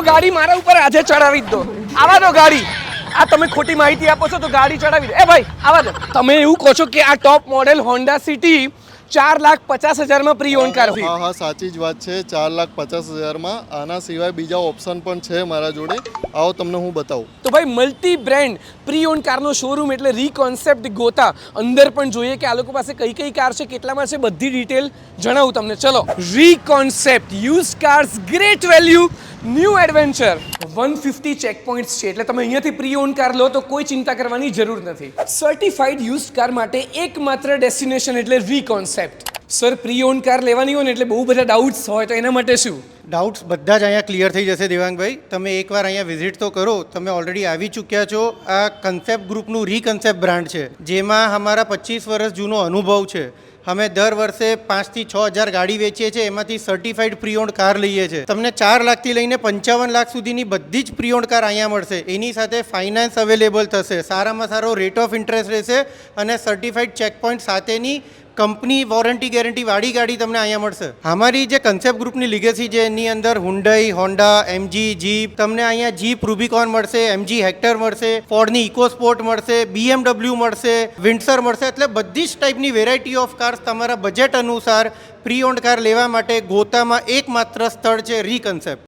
ગાડી મારા ઉપર આજે ચડાવી દો. આવા દો ગાડી. આ તમે ખોટી માહિતી આપો છો તો ગાડી ચડાવી દો. એ ભાઈ, આવા દો. તમે એવું કહો છો કે આ ટોપ મોડેલ હોન્ડા સિટી ચાર લાખ પચાસ હજારમાં પ્રી ઓન કાર હા હા સાચી જ વાત છે. ચાર લાખ પચાસ હજારમાં. આના સિવાય બીજા ઓપ્શન પણ છે મારા જોડે. આવો તમને હું બતાવું. તો ભાઈ મલ્ટી બ્રાન્ડ પ્રી ઓન કારનો શોરૂમ એટલે રીકોન્સેપ્ટ ગોતા અંદર પણ જોઈએ કે આ લોકો પાસે કઈ કઈ કાર છે કેટલામાં છે બધી ડિટેલ જણાવું તમને. ચલો. Reconcept use cars great value new adventure one fifty check points છે એટલે તમે અહીંયાથી પ્રી ઓન કાર લો તો કોઈ ચિંતા કરવાની જરૂર નથી. સર્ટિફાઈડ યુઝ કાર માટે એકમાત્ર ડેસ્ટિનેશન એટલે Reconcept sir pre own car લેવાની હોય ને એટલે બહુ બધા ડાઉટ્સ હોય, તો એના માટે શું? ડાઉટ્સ બધા જ અહીંયા ક્લિયર થઈ જશે દેવાંગભાઈ. તમે એકવાર અહીંયા વિઝિટ તો કરો. તમે ઓલરેડી આવી ચૂક્યા છો. આ કન્સેપ્ટ ગ્રુપનું રીકન્સેપ્ટ બ્રાન્ડ છે, જેમાં અમારા પચીસ વર્ષ જૂનો અનુભવ છે. અમે દર વર્ષે પાંચથી છ હજાર ગાડી વેચીએ છીએ, એમાંથી સર્ટિફાઈડ પ્રીઓન્ડ કાર લઈએ છીએ. તમને ચાર લાખથી લઈને પંચાવન લાખ સુધીની બધી જ પ્રીઓન્ડ કાર અહીંયા મળશે. એની સાથે ફાઇનાન્સ અવેલેબલ થશે. સારામાં સારો રેટ ઓફ ઇન્ટરેસ્ટ રહેશે અને સર્ટિફાઈડ ચેકપોઈન્ટ સાથેની કંપની વોરંટી ગેરંટી વાળી ગાડી તમને અહીંયા મળશે. અમારી જે કન્સેપ્ટ ગ્રુપની લીગેસી છે, એની અંદર હુન્ડઈ હોન્ડા એમજી જીપ તમને અહીંયા જીપ રૂબિકોન મળશે એમજી હેક્ટર મળશે ફોર્ડની ઇકો સ્પોર્ટ મળશે બીએમડબ્લ્યુ મળશે વિન્ડસર મળશે, એટલે બધી જ ટાઈપની વેરાયટી ઓફ કાર્સ તમારા બજેટ અનુસાર પ્રી ઓન્ડ કાર લેવા માટે ગોતામાં એકમાત્ર સ્થળ છે રીકન્સેપ્ટ